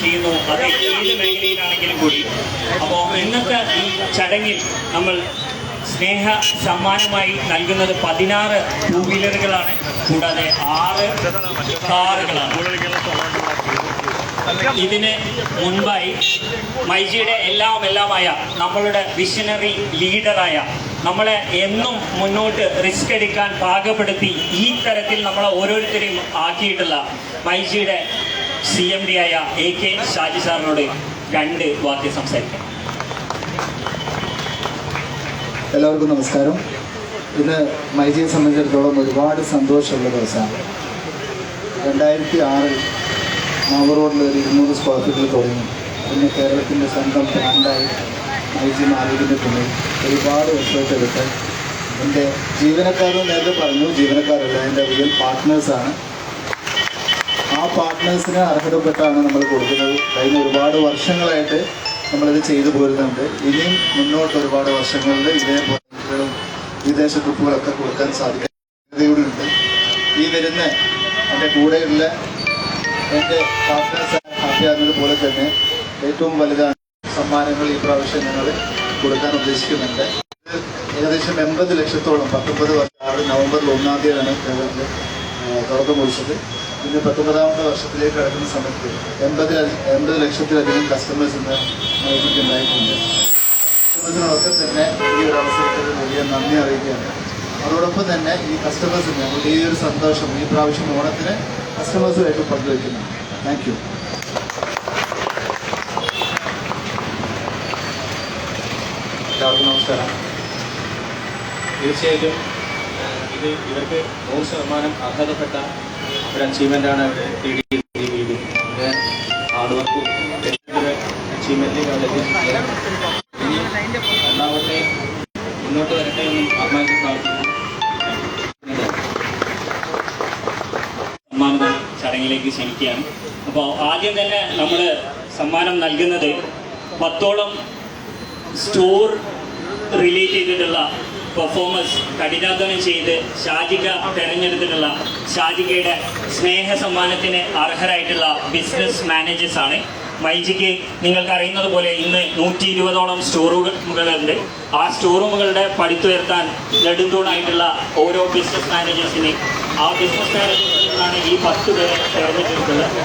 ചെയ്യുന്നു. അത് ഏത് മേഖലയിലാണെങ്കിലും കൂടി. അപ്പോൾ ഇന്നത്തെ ഈ ചടങ്ങിൽ നമ്മൾ സ്നേഹ സമ്മാനമായി നൽകുന്നത് പതിനാറ് ടൂ വീലറുകളാണ് കൂടാതെ ആറ് കാറുകളാണ്. ഇതിന് മുൻപായി മൈജിയുടെ എല്ലാം എല്ലാമായ നമ്മളുടെ വിഷനറി ലീഡറായ നമ്മളെ എന്നും മുന്നോട്ട് റിസ്ക് എടുക്കാൻ പാകപ്പെടുത്തി ഈ തരത്തിൽ നമ്മളെ ഓരോരുത്തരെയും ആക്കിയിട്ടുള്ള മൈജിയുടെ സി എം ഡി ആയ എ കെ ഷാജി സാറിനോട് രണ്ട് വാക്ക് സംസാരിക്കാം. എല്ലാവർക്കും നമസ്കാരം. ഇന്ന് മൈജിയെ സംബന്ധിച്ചിടത്തോളം ഒരുപാട് സന്തോഷമുള്ള ദിവസമാണ്. രണ്ടായിരത്തി ആറിൽ മാവൂർ റോഡിൽ ഒരു ഇരുന്നൂറ് സ്ക്വയർ ഫീറ്റിൽ തുടങ്ങി പിന്നെ കേരളത്തിന്റെ സ്വന്തം ബ്രാൻഡായി മൈജി മാറിയതിന്റെ പിന്നിൽ ഒരുപാട് എഫേർട്ട് എടുത്ത് എന്റെ ജീവനക്കാരെന്ന് നേരത്തെ പറഞ്ഞു ജീവനക്കാരല്ല എന്റെ റിയൽ പാർട്ട്നേഴ്സാണ് ആ പാർട്ട്നേഴ്സിന് അർഹതപ്പെട്ടാണ് നമ്മൾ കൊടുക്കുന്നത്. കഴിഞ്ഞ ഒരുപാട് വർഷങ്ങളായിട്ട് നമ്മളിത് ചെയ്തു പോരുന്നുണ്ട്. ഇനിയും മുന്നോട്ട് ഒരുപാട് വർഷങ്ങളിൽ ഇതേപോലെ വിദേശ ട്രിപ്പുകളൊക്കെ കൊടുക്കാൻ സാധിക്കും ഈ വരുന്ന എന്റെ കൂടെയുള്ള എന്റെ പാർട്ട്നേഴ്സ് ആകുന്നത് തന്നെ ഏറ്റവും വലുതാണ് സമ്മാനങ്ങൾ ഈ പ്രാവശ്യം ഞങ്ങൾ കൊടുക്കാൻ ഉദ്ദേശിക്കുന്നുണ്ട്. ഏകദേശം എൺപത് ലക്ഷത്തോളം പത്തൊമ്പത് വർഷം ആറ് നവംബറിൽ ഒന്നാം തീയതിയാണ് കേരളത്തിൽ തുടക്കം കുറിച്ചത്. ഇന്ന് പത്തൊമ്പതാമത്തെ വർഷത്തിലേക്ക് കടക്കുന്ന സമയത്ത് എൺപത് എൺപത് ലക്ഷത്തിലധികം കസ്റ്റമേഴ്സ് ഇന്ന് നമുക്ക് ഉണ്ടായിട്ടുണ്ട്. കസ്റ്റമേഴ്സിനൊക്കെ തന്നെ ഈ ഒരു അവസരത്തിൽ വലിയ നന്ദി അറിയിക്കുകയാണ്. അതോടൊപ്പം തന്നെ ഈ കസ്റ്റമേഴ്സിന് ഞങ്ങളുടെ ഈ ഒരു സന്തോഷം ഈ പ്രാവശ്യം ഓണത്തിന് കസ്റ്റമേഴ്സുമായിട്ട് പങ്കുവയ്ക്കുന്നു. താങ്ക് യു എല്ലാവർക്കും നമസ്കാരം. തീർച്ചയായിട്ടും ഇത് ഇവർക്ക് നൂറ് ശതമാനം അർഹതപ്പെട്ട ഒരു ആത്മാർത്ഥ പ്രാർത്ഥിക്കുന്നു. സമ്മാനം ചടങ്ങിലേക്ക് ക്ഷണിക്കുകയാണ്. അപ്പോൾ ആദ്യം തന്നെ നമ്മൾ സമ്മാനം നൽകുന്നത് പത്തോളം സ്റ്റോർ റിലേറ്റ് ചെയ്തിട്ടുള്ള പെർഫോമൻസ് കഠിനാധ്വാനം ചെയ്ത് ഷാജിക തിരഞ്ഞെടുത്തിട്ടുള്ള ഷാജികയുടെ സ്നേഹ സമ്മാനത്തിന് അർഹരായിട്ടുള്ള ബിസിനസ് മാനേജേഴ്സ് ആണ്. മൈജിക്ക് നിങ്ങൾക്ക് അറിയുന്നത് പോലെ ഇന്ന് നൂറ്റി ഇരുപതോളം സ്റ്റോറുകളുണ്ട് ആ സ്റ്റോറൂമുകളുടെ പടുത്തുയർത്താൻ നെടുന്തൂണായിട്ടുള്ള ഓരോ ബിസിനസ് മാനേജേഴ്സിനെ ആ ബിസിനസ് മാനേജേഴ്സിനാണ് ഈ പത്ത് പേരെ തിരഞ്ഞെടുത്തിട്ടുള്ളത്.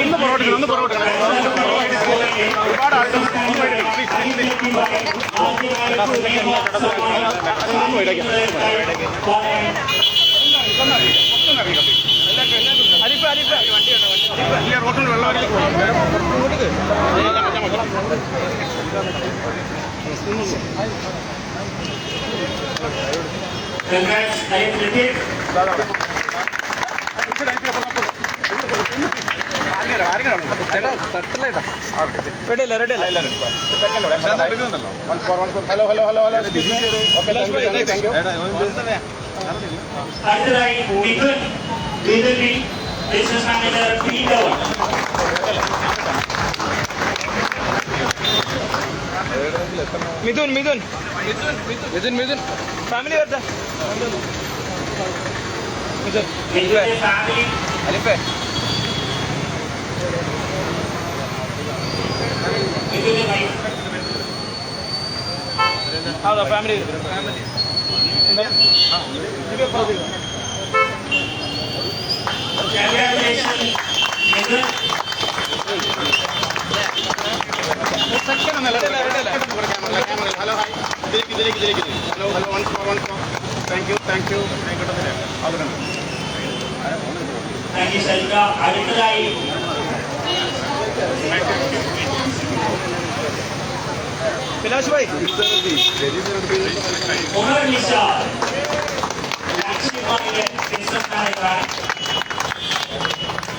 ഒന്ന് പൊറോട്ട ഒന്ന് പൊറോട്ട ഒരുപാട് ആളുകൾ Congrats, I appreciate. അടുത്തതായി business manager P. Dhawan. Midun, Midun. Midun, Midun, Midun. Family or the? Midun. Midun family. Alife. Midun wife. How the family? Family. Yeah. Ah. Hello hi ഇതിലേക്ക് ഇതിലേക്ക് ഇതിലേക്ക് hello hello one four one four thank you thank you ആയിക്കോട്ടെ അവരാണ് അടുത്തതായി വിലാസ് ഭായ് ഉമർ നിഷാദ് ലക്ഷ്യമായ business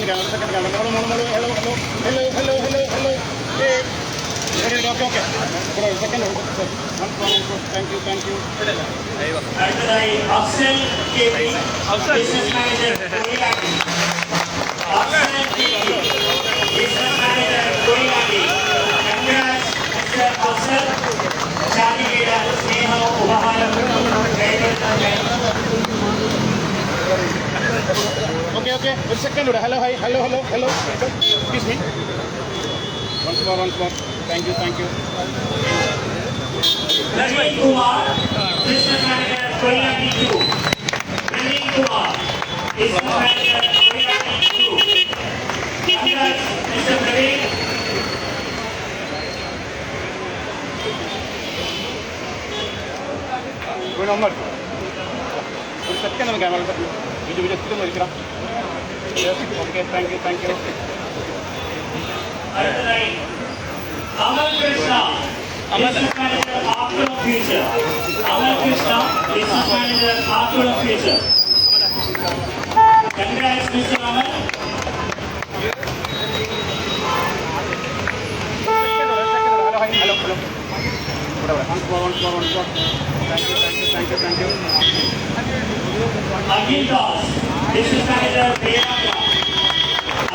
second കാണാം ഒരു second കാണാം മോൾ മോൾ മോൾ hello hello hello hello hello hello okay okay ഇവിടെ ഒരു second thank you thank you അടുത്തതായി Afsal K P business manager Koyilandy Afsal K P business manager Koyilandy congrats mister Afsal ശാലികയുടെ സ്നേഹവും ഉപഹാരവും കൈകൊടുത്തതിന് Okay, okay. One second. Hello, hi. Hello, hello, hello. Excuse me. Once more, once more. Thank you, thank you. Ranjit Kumar, business manager, Korea D2. Kumar, business manager, Korea D2. Mr. Praveen. Good number. One second on the camera. Viju വിജയത്തിൽ ഒന്ന് ഇരിക്കണം okay thank you thank you അടുത്തതായി Amal Krishna business manager Akkulam future Amal Krishna business manager Akkulam future congrats mister Amal hello hi hello hello ഇവിടെ ഇവിടെ once more once Akhil Das business manager Perambra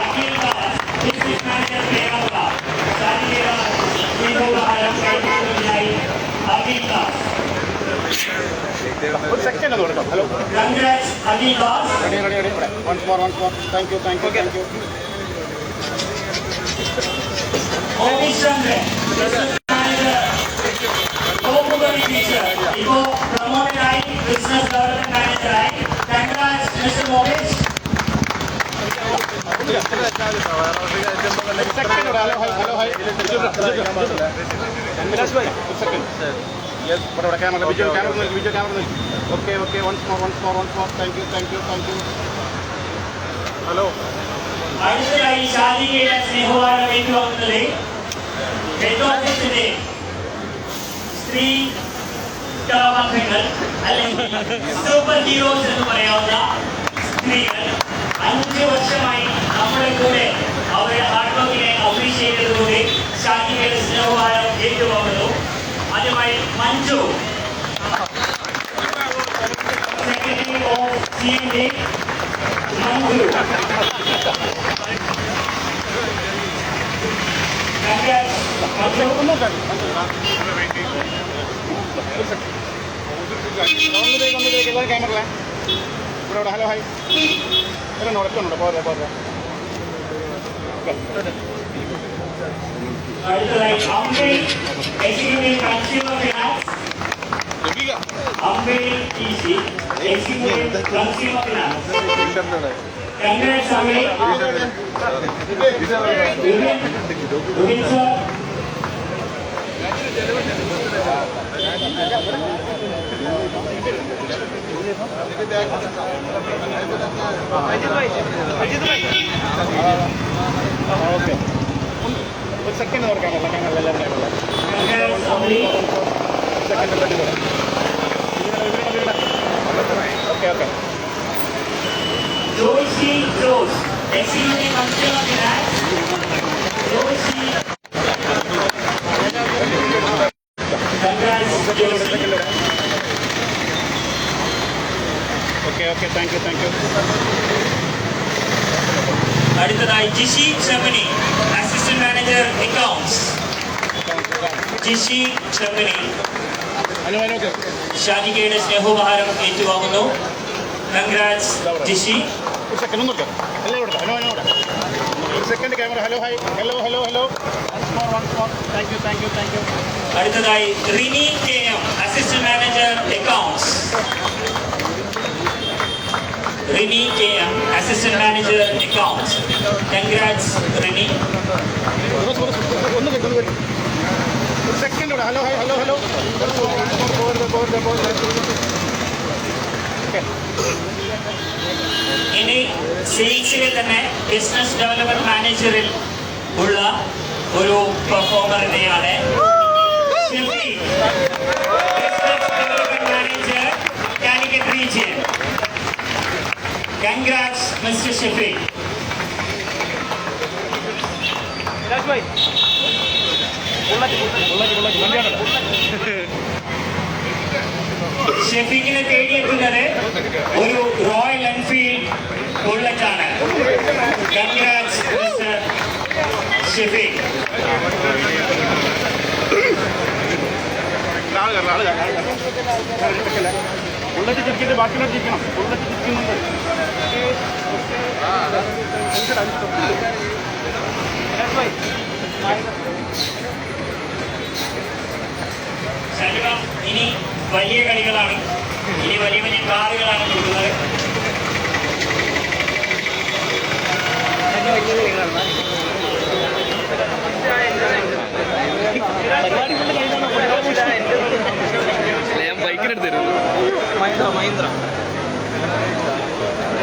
Akhil Das business manager Perambra ശാലികര സ്നേഹോപഹാരം കൈകൊള്ളുന്നതിനായി അഖിൽ ദാസ് ഒരു second ഒന്ന് കൊടുക്കാം hello congrats Akhil Das ready ready ready ഇവിടെ once more once more thank you thank you thank you office Chandran business manager തോപ്പുകറി teacher ഇപ്പോൾ പ്രൊമോട്ടറായി business development മാനേജറായി congrats mister Mahesh second ഇവിടെ hello hi hello hi Vilas bhai ഒരു second yes ഇവിടെ ഇവിടെ camera Viju camera നോക്കി Viju camera നോക്കി okay okay once more once more once more thank you thank you thank you hello അടുത്തതായി ശാലികയുടെ സ്നേഹവാരം ഏറ്റുവാങ്ങുന്നത് head ഓഫീസിന്റെ സ്ത്രീ കഥാപാത്രങ്ങൾ അല്ലെങ്കിൽ സൂപ്പർ ഹീറോസ് എന്ന് പറയാവുന്ന സ്ത്രീകൾ. അഞ്ച് വർഷമായി നമ്മുടെ കൂടെ അവരുടെ ഹാർഡ് വർക്കിനെ അപ്രീഷിയേറ്റ് ചെയ്തതുകൊണ്ട് ശാലികയുടെ സ്നേഹവാരം ഏറ്റുവാങ്ങുന്നു ആദ്യമായി Manju secretary of C N D Manju camera ഇവിടെ ഇവിടെ ഹലോ ഹായ് ഇവിടെ പോരെ പോരെ അടുത്തതായി അമ്പേ executive consumer finance അമ്പേ T C executive consumer finance congrats അമ്പേ Vipin Vipin sir Ajith bhai Ajith bhai okay ഒരു സെക്കൻഡ് ഓർക്കാനുള്ള ഞങ്ങൾ എല്ലാവരും സെക്കൻഡ് പറ്റി okay okay Joicy Jose executive congrats Joicy okay okay thank you thank you അടുത്തതായി Jishi Chemmani assistant manager accounts Jishi okay ഷാജികയുടെ സ്നേഹോപഹാരം ഏറ്റുവാങ്ങുന്നു. Congrats Jishi second camera hello hi hello hello hello thank you thank you thank you അടുത്തതായി Rini K M assistant manager accounts Rini KM, Assistant Manager Accounts. Congrats, കൂടെ hello hello hello ഇനി സെയിൽസിലെ തന്നെ business development മാനേജറിൽ ഉള്ള ഒരു പെർഫോമറിനെയാണ് manager Calicut region congrats mister Shifi ഷെഫീഖിനെ തേടിയെത്തുന്നത് ഒരു റോയൽ എൻഫീൽഡ് ബുള്ളറ്റാണ് കൺഗ്രാറ്റ്സ് മിസ്റ്റർ ഷെഫീഖ് ബുള്ളറ്റ് ചിരിക്കുന്നത് ബാക്കിയുള്ള ചിരിക്കണം ബുള്ളറ്റ് ചിരിക്കുന്നുണ്ട് ഇനി വലിയ കളികളാണ്. ഇനി വലിയ വലിയ കാറുകളാണ് കൊടുക്കുന്നത് ഞാൻ ബൈക്കിനെടുത്തിരുന്നു മഹീന്ദ്ര മഹീന്ദ്ര.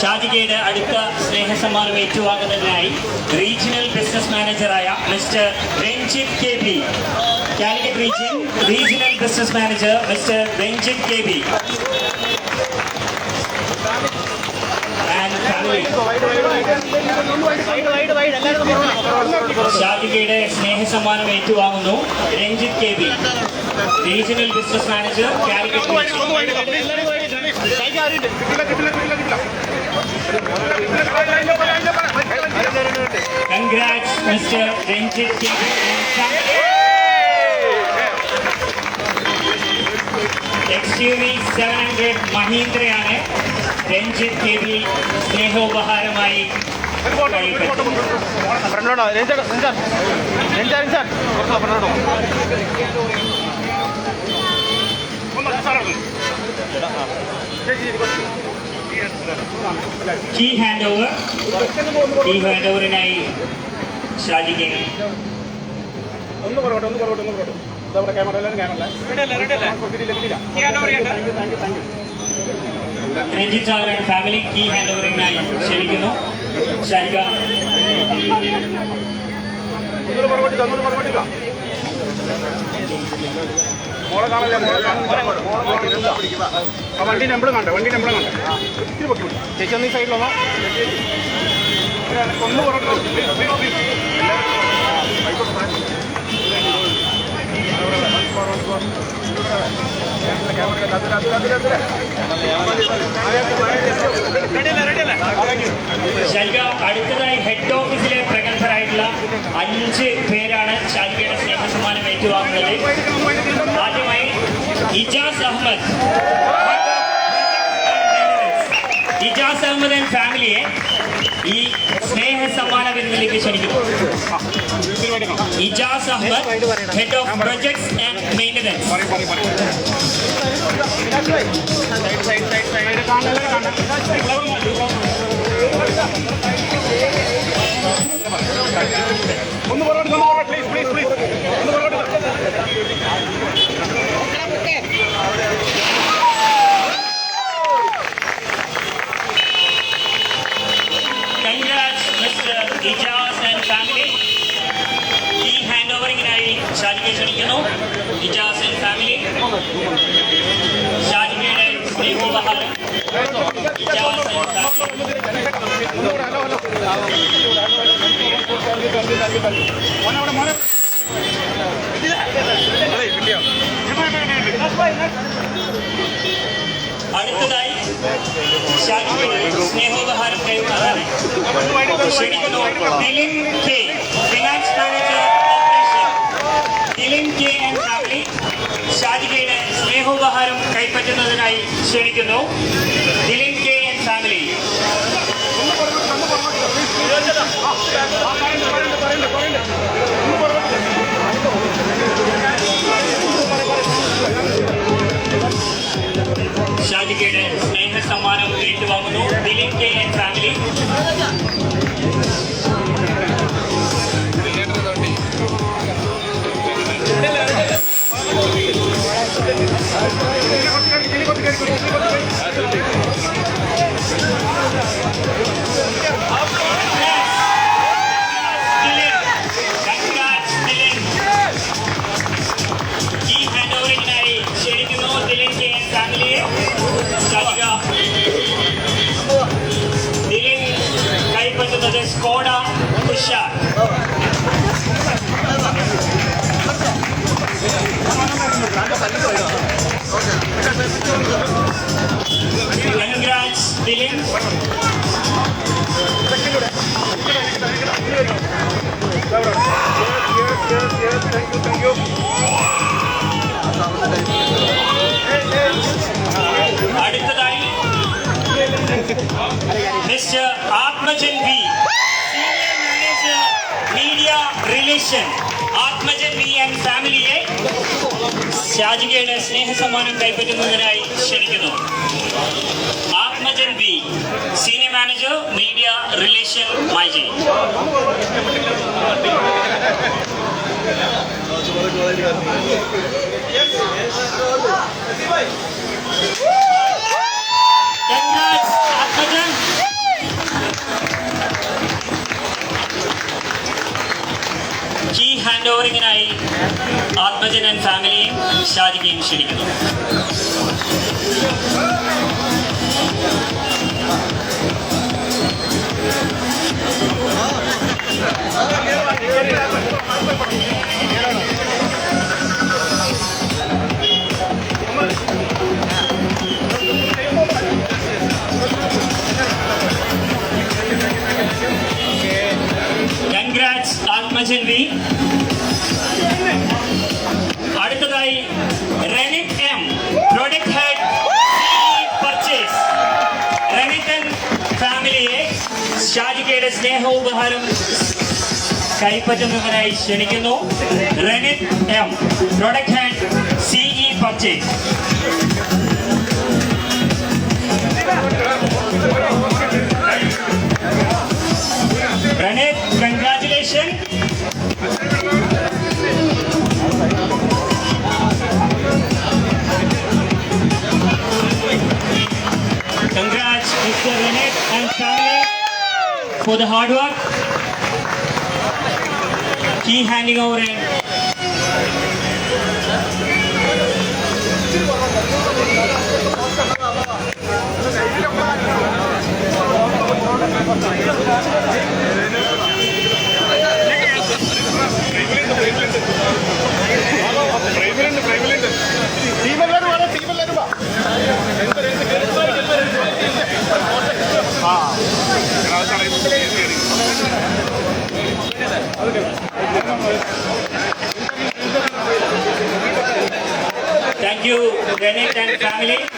ഷാജികയുടെ അടുത്ത സ്നേഹസമ്മാനം ഏറ്റുവാങ്ങുന്നതിനായി regional business മാനേജറായ mister Ranjith K B Calicut region regional business manager mister Ranjith K B ഷാജികയുടെ സ്നേഹസമ്മാനം ഏറ്റുവാങ്ങുന്നു Ranjith K B. Regional business manager congrats mister Ranjith K B. X U V seven hundred മഹീന്ദ്രയാണ്. Ranjith B സ്നേഹോപഹാരമായി ഫ്രണ്ടോട്ടോ രഞ്ജാ രഞ്ജാ. രഞ്ജാ രഞ്ജാ. കുറച്ച് ഫ്രണ്ടോട്ടോ key hand over key hand ഓവറിനായി ഷാജിക്ക് ഒന്ന്. പുറകോട്ട് ഒന്ന് പുറകോട്ട് ഒന്ന് പുറകോട്ട്. ഇതവിടെ ക്യാമറ എല്ലാവരും ക്യാമറ ഇല്ല thank you thank you thank you Ranjith Sagar family key hand ഓവറിനായി ക്ഷണിക്കുന്നു. ആ വണ്ടി നമ്പർ കണ്ടോ? വണ്ടി നമ്പർ കണ്ടോ? ചേച്ചി ഒന്ന് ഈ സൈഡിലൊന്നോ ഒന്ന് പുറകോട്ട് ഷാജിക അടുത്തതായി ഹെഡ് ഓഫീസിലെ പ്രഗത്ഭരായിട്ടുള്ള അഞ്ച് പേരാണ് ശാലികയുടെ സ്നേഹ സമ്മാനം ഏറ്റുവാങ്ങുന്നത്. ആദ്യമായി ഇജാസ് അഹമ്മദ്. ഇജാസ് അഹമ്മദ് ആൻഡ് ഫാമിലിയെ ഈ സ്നേഹ സമ്മാന വിരുന്നിലേക്ക് ക്ഷണിക്കുന്നു. Ijas Ahammed head of projects and maintenance ഒന്ന് സൈഡ് പ്ലീസ് കാണാൻ കാണാൻ ഒന്ന് പുറകോട്ട് ഒന്ന് പുറകോട്ട് പ്ലീസ് പ്ലീസ് പ്ലീസ് ഒന്ന് പുറകോട്ട് Congrats, Mr. Ijaz and family. Key ആദരമായി ക്ഷണിക്കുന്നു ഇജാസ് ആൻഡ് ഫാമിലി ഷാജിമയുടെ സ്നേഹോപഹാരം ഇജാസ് ആൻഡ് ഫാമിലി അടുത്തതായി സ്നേഹോപഹാരം ക്ഷണിക്കുന്നു Dilin K finance manager operation Dilin K and family ഷാജികയുടെ സ്നേഹോപഹാരം കൈപ്പറ്റുന്നതിനായി ക്ഷണിക്കുന്നു ദിലിൻ കെ ആൻഡ് ഫാമിലി ഷാജികയുടെ സ്നേഹ സമ്മാനം ഏറ്റുവാങ്ങുന്നു. Dileep K and family. Dilin congrats Dilin അടുത്തതായി mister Athmajan V senior manager media relation Athmajan V and ഫാമിലിയെ ഷാജികയുടെ സ്നേഹ സമ്മാനം കൈപ്പറ്റുന്നതിനായി ക്ഷണിക്കുന്നു Athmajan V senior manager media relation myG Congrats, Athmajan hand ഓവറിങ്ങിനായി Athmajan and ഫാമിലിയും ഷാജികയും ക്ഷണിക്കുന്നു. Congrats Athmajan V. സ്നേഹോപഹാരം കൈപ്പറ്റുന്നതിനായി ക്ഷണിക്കുന്നു Renith M product head CE purchase Pranit, congratulations. Congrats, Mr. Renit and family for the hard work. Key handing over in. പ്രൈമിലുണ്ട് പ്രൈമിലുണ്ട് ടീമെല്ലാരും വേണം ടീമെല്ലാരും വാ Thank you, Renit and family.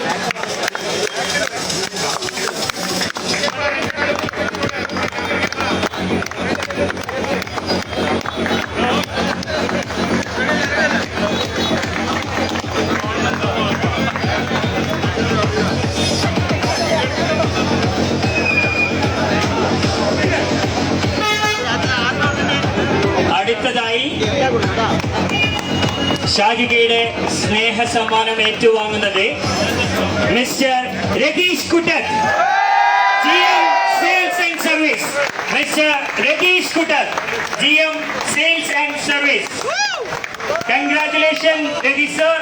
ഷാജികയുടെ സ്നേഹ സമ്മാനം ഏറ്റുവാങ്ങുന്നത് mister Ratheesh M sales service mister sales and service sir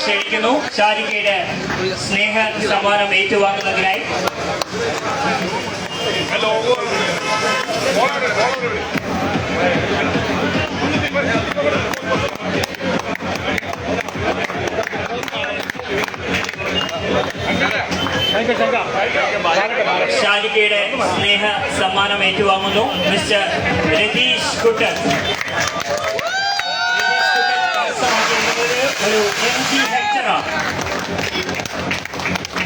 ക്ഷണിക്കുന്നു. ഷാരിക്കയുടെ സ്നേഹ സമ്മാനം ഏറ്റുവാങ്ങുന്നതിനായി. ഷാരിക്കയുടെ സ്നേഹ സമ്മാനം ഏറ്റുവാങ്ങുന്നു. മിസ്റ്റർ രതീഷ് കുട്ടൻ. ഒരു എം ജി ഹെക്ടറാണ്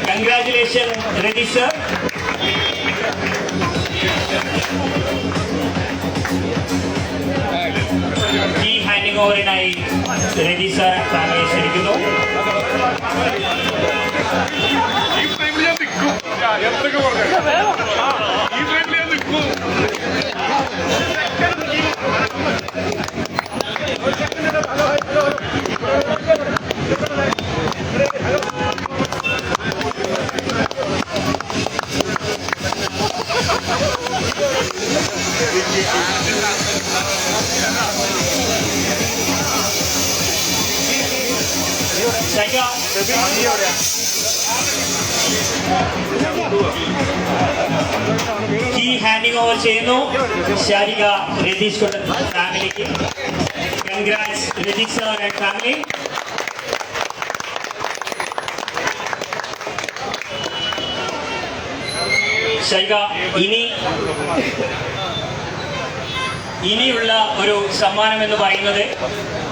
കൺഗ്രാറ്റുലേഷൻ രതീഷ് സർ ഈ ഹാൻഡിംഗ് ഓവറിനായി രവി സാർ ഫാമിലിയെ ക്ഷണിക്കുന്നു ഈ ടൈമിൽ ഞാൻ നിൽക്കും ഞാൻ എന്തൊക്കെ പറഞ്ഞു ഈ ടൈമിൽ ഞാൻ നിൽക്കും ശൈക ഈ ഹാൻഡിങ് ഓവർ ചെയ്യുന്നു. ശാരിക രതീഷ് കൊട്ടൻ ഫാമിലിക്ക് congrats Ratheesh sir and family ശൈക ഇനി ഇനിയുള്ള ഒരു സമ്മാനം എന്ന് പറയുന്നത്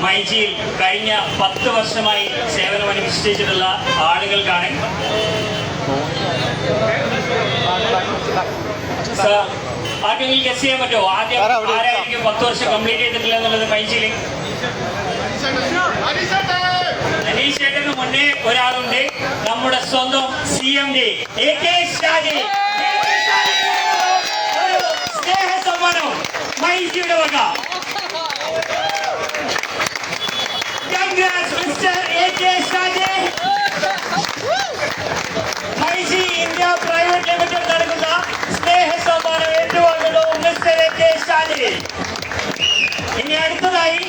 മൈജിയിൽ കഴിഞ്ഞ പത്ത് വർഷമായി സേവനം അനുഷ്ഠിച്ചിട്ടുള്ള ആളുകൾക്കാണ്. ആർക്കെങ്കിലും ഗസ് ചെയ്യാൻ പറ്റുമോ? ആദ്യം ആരായിരിക്കും പത്ത് വർഷം കംപ്ലീറ്റ് ചെയ്തിട്ടില്ല എന്നുള്ളത് മൈജിയിൽ? അനീഷ് ചേട്ടന് മുന്നേ ഒരാളുണ്ട്. നമ്മുടെ സ്വന്തം C M D A K Shaji സ്നേഹ സമ്മാനം മൈജിയുടെ വക. മൈജി ഇന്ത്യ പ്രൈവറ്റ് ലിമിറ്റഡ് നൽകുന്ന സ്നേഹ മിസ്റ്റർ എ കെ ഷാജി. ഇനി അടുത്തതായി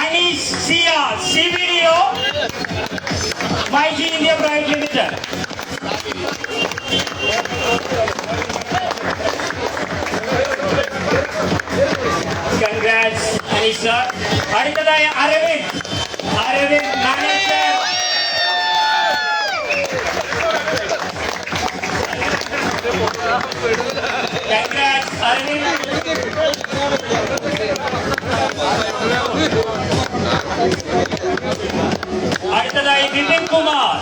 അനീഷ് സിയ C V India private limited. Congrats Aneesh sir അടുത്തതായി അരവിന്ദ് അരവിന്ദ് മാനേജർ കൺഗ്രാറ്റ്സ് അരവിന്ദ് അടുത്തതായി വിപിൻ കുമാർ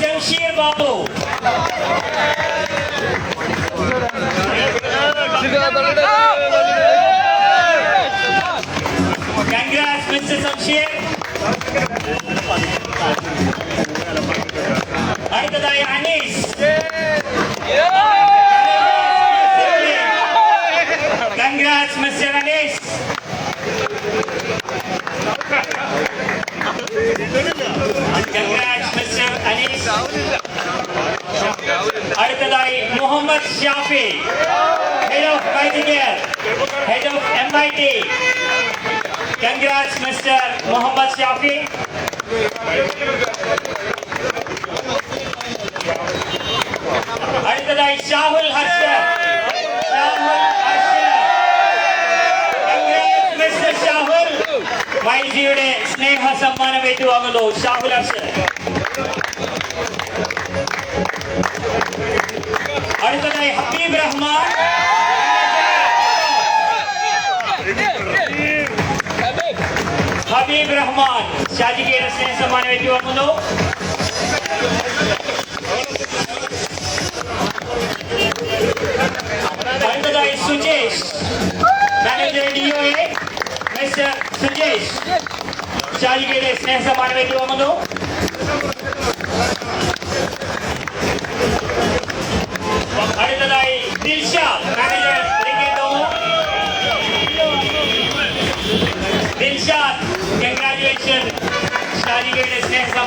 വിപിൻ കുമാർ. സ്നേഹ സമ്മാനം ഏറ്റുവാങ്ങുന്നു വിപിൻ കുമാർ അടുത്തതായി ജംഷീർ ബാബു അടുത്തതായി Muhammad Shafi head of മൈറ്റിക്കൽ head of M I T congrats mister Muhammad Shafi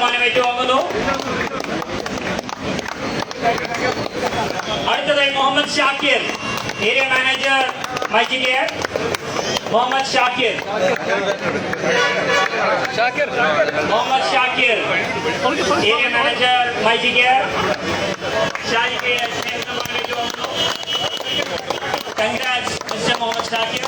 ഷാരികയുടെ സ്നേഹ സമ്മാനം ഏറ്റുവാങ്ങുന്നു അടുത്തതായി Muhammad Shakir. Area manager MyG care Muhammad Shakir. Muhammad Shakir. Area manager MyG care ഷാരികയുടെ സ്നേഹ സമ്മാനം ഏറ്റുവാങ്ങുന്നു കൺഗ്രാറ്റ്സ് മിസ്റ്റർ മുഹമ്മദ് ഷാക്കിർ.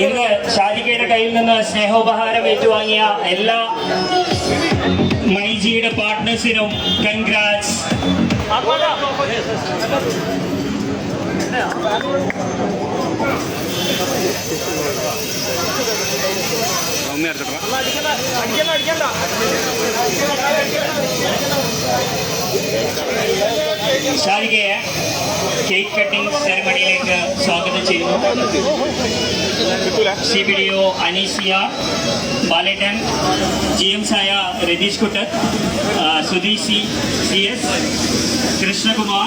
ഇന്ന് ഷാജിക്കയുടെ കയ്യിൽ നിന്ന് സ്നേഹോപഹാരം ഏറ്റുവാങ്ങിയ എല്ലാ മൈജിയുടെ പാർട്ട്നേഴ്സിനും കൺഗ്രാറ്റ്സ് ഒന്ന് എടുത്തിട്ടാ ഷാജികയെ കേക്ക് കട്ടിംഗ് സെറമണിയിലേക്ക് സ്വാഗതം ചെയ്യുന്നു. C B D O Aneesia ബാലേട്ടൻ ജി എംസ് ആയ രതീഷ് കുട്ടൻ ആ, Sudheesh C C S Krishnakumar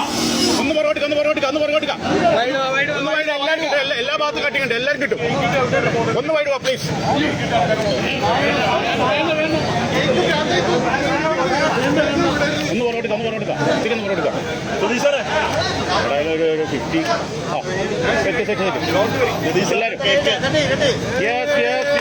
ഒന്ന് പുറകോട്ട് ഒന്ന് പുറകോട്ട് ഒന്ന് പുറകോട്ട് ഒന്ന് വൈഡ് എല്ലാവരും കിട്ടും എല്ലാ- ഭാഗത്തും ഭാഗത്തും കട്ടിങ്ങുണ്ട് എല്ലാവരും കിട്ടും ഒന്ന് വൈഡ് വാ പ്ലീസ് ഒന്ന് പുറകോട്ട് ഒന്ന് പുറകോട്ട് ഇത്തിരി ഒന്ന് പുറകോട്ട് ഒരു ഫിഫ്റ്റി ആ എല്ലാവരും യെസ് യെസ്